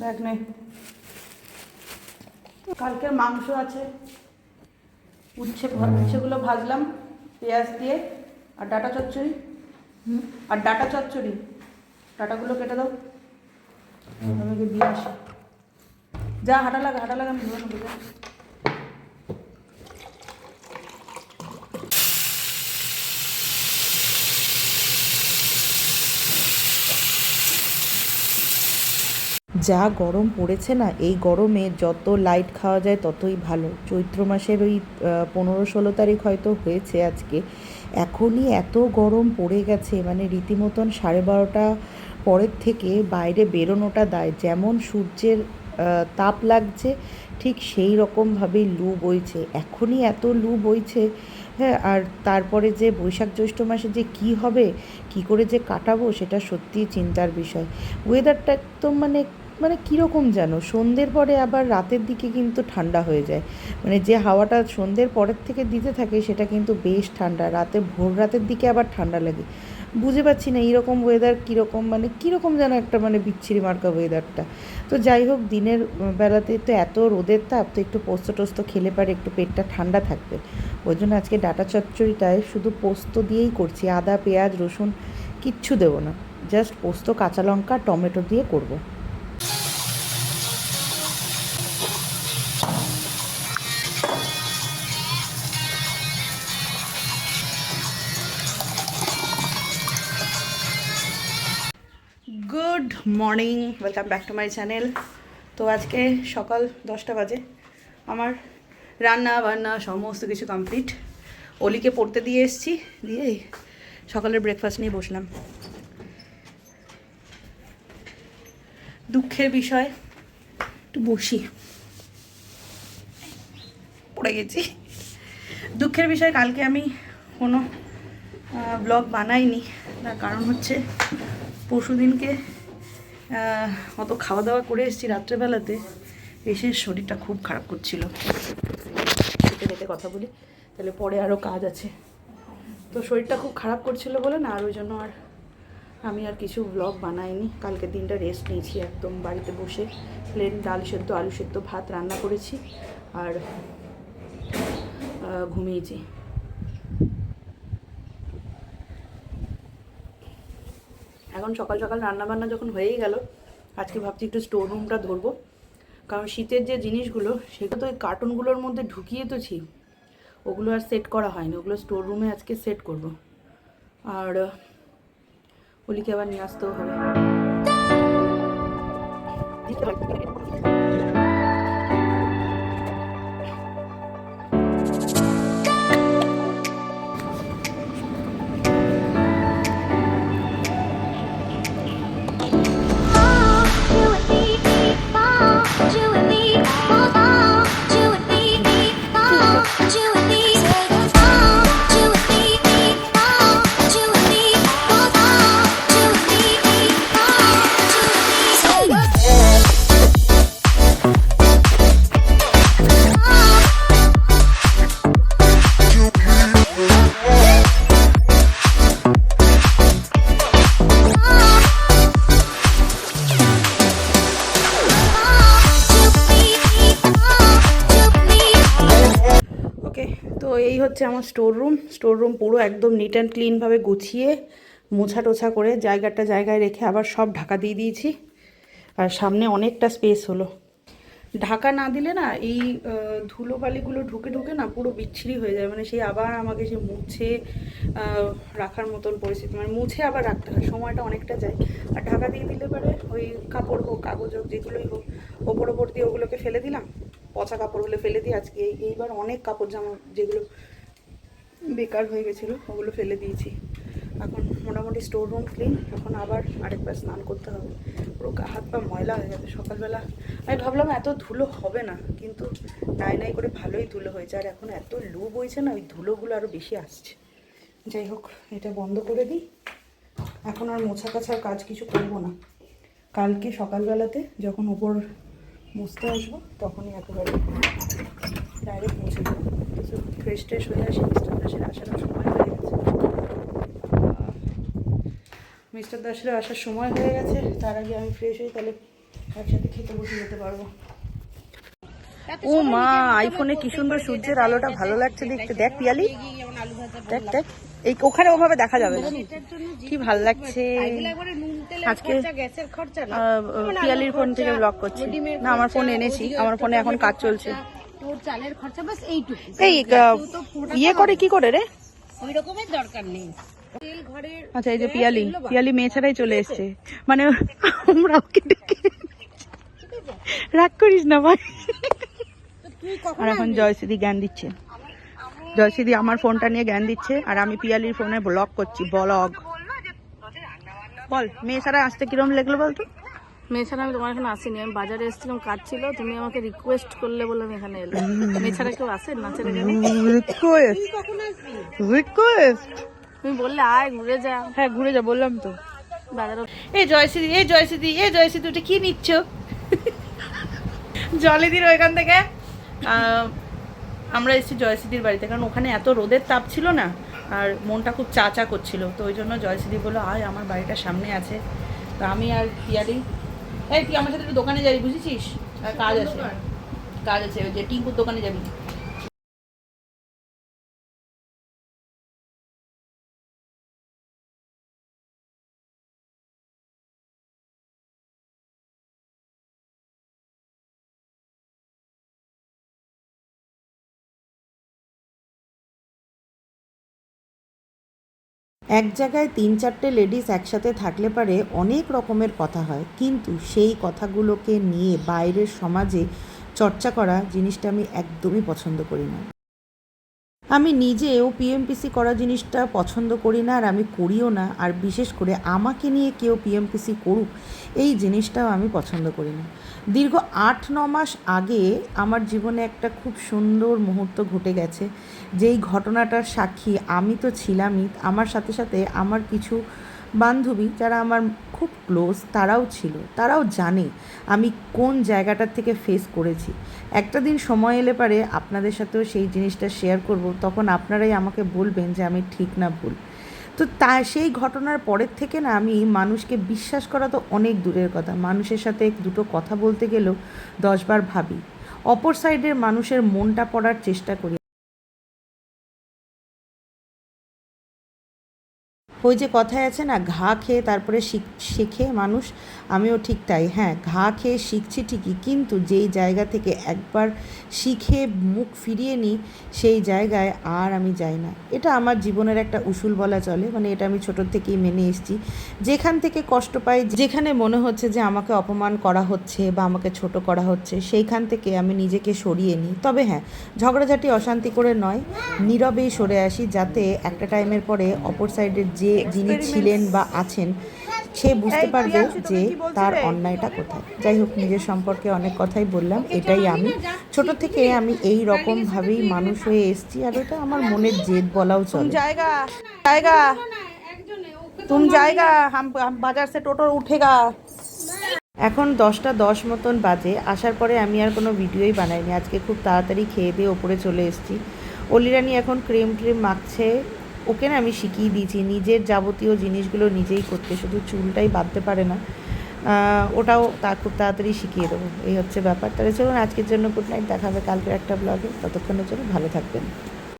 দেখ নে। কালকের মাংস আছে। উচ্ছে উচ্ছেগুলো ভাজলাম পেঁয়াজ দিয়ে আর ডাটা চচ্চড়ি। আর ডাটা চচ্চড়ি। ডাটাগুলো কেটে দাও। আমাকে দিয়ে আসি। যা হাঁটা লাগা হাঁটা লাগা আমি ধরে নেব যা। গরম পড়েছে না, এই গরমে যত লাইট খাওয়া যায় ততই ভালো। চৈত্র মাসের ওই পনেরো ষোলো তারিখ হয়তো হয়েছে আজকে। এখনই এত গরম পড়ে গেছে মানে রীতিমতন সাড়ে বারোটা পরের থেকে বাইরে বেরোনোটা দায়। যেমন সূর্যের তাপ লাগছে, ঠিক সেই রকমভাবেই লু বইছে। এখনই এত লু বইছে হ্যাঁ আর তারপরে যে বৈশাখ জ্যৈষ্ঠ মাসে যে কি হবে, কি করে যে কাটাবো সেটা সত্যিই চিন্তার বিষয়। ওয়েদারটা একদম মানে মানে কীরকম যেন? সন্ধ্যের পরে আবার রাতের দিকে কিন্তু ঠান্ডা হয়ে যায়। মানে যে হাওয়াটা সন্ধ্যের পরের থেকে দিতে থাকে, সেটা কিন্তু বেশ ঠান্ডা। রাতে ভোর রাতের দিকে আবার ঠান্ডা লাগে। বুঝে পাচ্ছি না এইরকম ওয়েদার কীরকম মানে কীরকম যেন একটা মানে বিচ্ছিরি মার্কা ওয়েদারটা তো যাই হোক, দিনের বেলাতে তো এত রোদের তাপ, তো একটু পোস্ত টোস্ত খেলে পারে একটু পেটটা ঠান্ডা থাকবে। ওই জন্য আজকে ডাটা চচ্চড়িটায় শুধু পোস্ত দিয়েই করছি। আদা, পেঁয়াজ, রসুন কিচ্ছু দেবো না। জাস্ট পোস্ত, কাঁচা লঙ্কা, টমেটো দিয়ে করব। Morning welcome back to my channel তো আজকে সকাল দশটা বাজে। আমার রান্না, বান্না সমস্ত কিছু কমপ্লিট অলিকে পড়তে দিয়ে এসেছি, দিয়ে সকালের ব্রেকফাস্ট নিয়ে বসলাম। দুঃখের বিষয়, একটু বসি। পড়ে গেছি। দুঃখের বিষয়, কালকে আমি কোনো ব্লগ বানাইনি। তার কারণ হচ্ছে পরশু দিনকে অত খাওয়া দাওয়া করে এসেছি রাত্রেবেলাতে। এসে শরীরটা খুব খারাপ করছিল। খেতে কথা বলি, তাহলে পরে আরও কাজ আছে। তো শরীরটা খুব খারাপ করছিল বলে না, আর ওই জন্য আর আমি আর কিছু ব্লগ বানাইনি। কালকে দিনটা রেস্ট নিয়েছি একদম বাড়িতে বসে। প্লেন ডাল সেদ্ধ, আলু সেদ্ধ, ভাত রান্না করেছি। আর ঘুমিয়েছি। এখন সকাল সকাল রান্না বান্না যখন হয়েই গেল, আজকে ভাবছি একটু স্টোর রুমটা ধরবো। কারণ শীতের যে জিনিসগুলো, সেগুলো তো ওই কার্টুনগুলোর মধ্যে ঢুকিয়ে তো ছি। ওগুলো আর সেট করা হয়নি, ওগুলো স্টোর রুমে আজকে সেট করব। আর ওলিকে আবার নিয়ে আসতেও হবে। তো এই হচ্ছে আমার স্টোর রুম স্টোর রুম পুরো একদম নিট অ্যান্ড ক্লিনভাবে গুছিয়ে, মোছা টোছা করে জায়গাটা জায়গায় রেখে আবার সব ঢাকা দিয়ে দিয়েছি। আর সামনে অনেকটা স্পেস হলো। ঢাকা না দিলে না এই ধুলোবালিগুলো ঢুকে ঢুকে না পুরো বিচ্ছিরি হয়ে যায়। মানে সেই আবার আমাকে সে মুছে রাখার মতন পরিস্থিতি মানে মুছে আবার রাখতে হয়, সময়টা অনেকটা যায়। আর ঢাকা দিয়ে দিলে পরে ওই কাপড় হোক, কাগজ হোক, যেগুলোই হোক, ওপর ওপর দিয়ে ওগুলোকে ফেলে দিলাম। পচা কাপড়গুলো ফেলে দিই। আজকে এই- এইবার অনেক কাপড় জামা যেগুলো বেকার হয়ে গেছিল, ওগুলো ফেলে দিয়েছি। এখন মোটামুটি স্টোর রুম ক্লিন এখন আবার আরেকবার স্নান করতে হবে। পুরো গা হাত পা ময়লা হয়ে গেছে সকালবেলা। আমি ভাবলাম এত ধুলো হবে না, কিন্তু নাই নাই করে ভালোই ধুলো হয়েছে। আর এখন এত লু বইছে না, ওই ধুলোগুলো আরও বেশি আসছে। যাই হোক, এটা বন্ধ করে দিই। এখন আর মোছা কাছার কাজ কিছু করব না। কালকে সকালবেলাতে যখন ওপর মুছতে আসব, তখনই একেবারে ডাইরেক্ট মুছে দেবো ফ্রেশ ট্রেশ হয়ে আসি, মিস্টার দাসের আসার সময় হয়ে গেছে। মিস্টার দাসের আসার সময় হয়ে গেছে, তার আগে আমি ফ্রেশ হই, তাহলে একসাথে খেতে বসে যেতে পারব। ও মা আইফোনে কি সুন্দর সূর্যের আলোটা ভালো লাগছে দেখতে। দেখ পিয়ালি, দেখ দেখ। এই ওখানে ওভাবে দেখা যাবে না। কি ভালো লাগছে? আজকে পিয়ালির ফোন থেকে ব্লগ করছি। না আমার ফোন এনেছি। আমার ফোনে এখন কাজ চলছে। এই ইয়ে করে কি করে রে? ওই রকমের দরকার নেই। আচ্ছা এই যে পিয়ালি। পিয়ালি মেয়ে ছাড়াই চলে এসছে। মানে আমরা ওকে ডেকে রাগ করিস না ভাই। আর এখন জয়শ্রী জ্ঞান দিচ্ছে। জয়শ্রী আমার ফোনটা নিয়ে জ্ঞান দিচ্ছে আর আমি পিয়ালির ফোনে ব্লগ করছি ব্লগ বল মেয়ে ছাড়া আসতে কিরম লাগল বলতো? মেয়ে ছাড়া আমি তোমার এখানে আসিনি আমি বাজারে এসেছিলাম কাজ ছিল তুমি আমাকে রিকোয়েস্ট করলে বলে আমি এখানে এলাম। মেয়ে ছাড়া কেউ আসে নাচের এখানে রিকোয়েস্ট রিকোয়েস্ট তুমি বললে আয় ঘুরে যা। হ্যাঁ ঘুরে যা বললাম তো। বাজারে এই জয়শ্রী এই জয়শ্রী এই জয়শ্রী ওটা কি নিচ্ছ? জলেদির ওইখান থেকে আমরা এসেছি জয়সিদির বাড়িতে কারণ ওখানে এত রোদের তাপ ছিল না আর মনটা খুব চা চা করছিল তো ওই জন্য জয়শ্রী বলল আয় আমার বাড়িটা সামনে আছে। তো আমি আর পিয়ারি এই তুই আমার সাথে একটু দোকানে যাবি বুঝেছিস? আর কাজ আছে। কাজ আছে ওই যে টিঙ্কুর দোকানে যাবি। এক জায়গায় তিন চারটে লেডিস একসাথে থাকলে পারে অনেক রকমের কথা হয়। কিন্তু সেই কথাগুলোকে নিয়ে বাইরের সমাজে চর্চা করা জিনিসটা আমি একদমই পছন্দ করি না। আমি নিজেও পিএমপিসি করা জিনিসটা পছন্দ করি না আর আমি করিও না। আর বিশেষ করে আমাকে নিয়ে কেউ পিএমপিসি করুক, এই জিনিসটাও আমি পছন্দ করি না। দীর্ঘ আট, ন মাস আগে আমার জীবনে একটা খুব সুন্দর মুহূর্ত ঘটে গেছে। যেই ঘটনাটার সাক্ষী আমি তো ছিলামই, আমার সাথে সাথে আমার কিছু বান্ধবী যারা আমার খুব ক্লোজ, তারাও ছিল। তারাও জানে আমি কোন জায়গাটার থেকে ফেস করেছি। একটা দিন সময় এলে পারে আপনাদের সাথেও সেই জিনিসটা শেয়ার করব, তখন আপনারাই আমাকে বলবেন যে আমি ঠিক না ভুল। তো তা, সেই ঘটনার পরের থেকে না আমি মানুষকে বিশ্বাস করা তো অনেক দূরের কথা। মানুষের সাথে দুটো কথা বলতে গেলেও দশবার ভাবি। অপর সাইডের মানুষের মনটা পড়ার চেষ্টা করি। ওই যে কথায় আছে না, ঘা খেয়ে তারপরে শিখ- মানুষ। আমিও ঠিক তাই হ্যাঁ ঘা খেয়ে শিখছি ঠিকই, কিন্তু যেই জায়গা থেকে একবার শিখে মুখ ফিরিয়ে নিই সেই জায়গায় আর আমি যাই না। এটা আমার জীবনের একটা উসুল বলা চলে মানে এটা আমি ছোটোর থেকেই মেনে এসেছি। যেখান থেকে কষ্ট পাই, যেখানে মনে হচ্ছে যে আমাকে অপমান করা হচ্ছে বা আমাকে ছোট করা হচ্ছে, সেইখান থেকে আমি নিজেকে সরিয়ে নিই। তবে হ্যাঁ ঝগড়াঝাটি অশান্তি করে নয়, নীরবেই সরে আসি, যাতে একটা টাইমের পরে অপর সাইডের যে যিনি ছিলেন বা আছেন সে বুঝতে পারবে যে তার অন্যায়টা কোথায়। যাই হোক নিজের সম্পর্কে অনেক কথাই বললাম এটাই আমি ছোট থেকে আমি এই রকমভাবেই মানুষ হয়ে এসছি আর এটা আমার মনের জেদ বলাও চলে। জায়গা জায়গা। তুম জায়গা। বাজার সে টোটো উঠেগা এখন দশটা দশ মতন বাজে আসার পরে আমি আর কোনো ভিডিওই বানাইনি। আজকে খুব তাড়াতাড়ি খেয়ে দিয়ে ওপরে চলে এসেছি। অলিরানি এখন ক্রিম ট্রিম মাখছে ওকে না আমি শিখিয়ে দিয়েছি, নিজের যাবতীয় জিনিসগুলো নিজেই করতে, শুধু চুলটাই বাঁধতে পারে না। ওটাও তা খুব তাড়াতাড়ি শিখিয়ে দেবো, এই হচ্ছে ব্যাপার। তাহলে চলুন, আজকের জন্য গুড নাইট দেখা হবে কালকের একটা ব্লগে ততক্ষণের জন্য ভালো থাকবেন।